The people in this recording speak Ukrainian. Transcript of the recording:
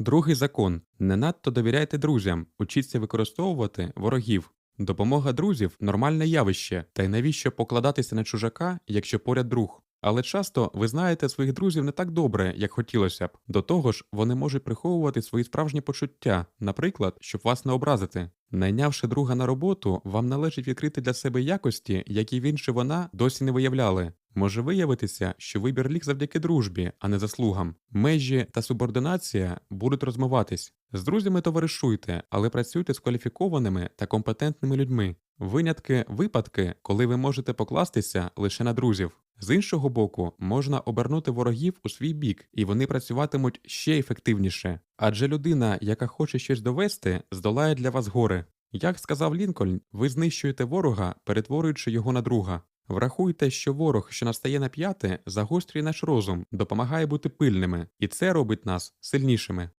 Другий закон: не надто довіряйте друзям, учіться використовувати ворогів. Допомога друзів нормальне явище, та й навіщо покладатися на чужака, якщо поряд друг. Але часто ви знаєте своїх друзів не так добре, як хотілося б. До того ж, вони можуть приховувати свої справжні почуття, наприклад, щоб вас не образити. Найнявши друга на роботу, вам належить відкрити для себе якості, які він чи вона досі не виявляли. Може виявитися, що вибір ліг завдяки дружбі, а не заслугам. Межі та субординація будуть розмиватись. З друзями товаришуйте, але працюйте з кваліфікованими та компетентними людьми. Винятки випадки, коли ви можете покластися лише на друзів. З іншого боку, можна обернути ворогів у свій бік, і вони працюватимуть ще ефективніше. Адже людина, яка хоче щось довести, здолає для вас гори. Як сказав Лінкольн, ви знищуєте ворога, перетворюючи його на друга. Врахуйте, що ворог, що настає на п'яте, загострює наш розум, допомагає бути пильними, і це робить нас сильнішими.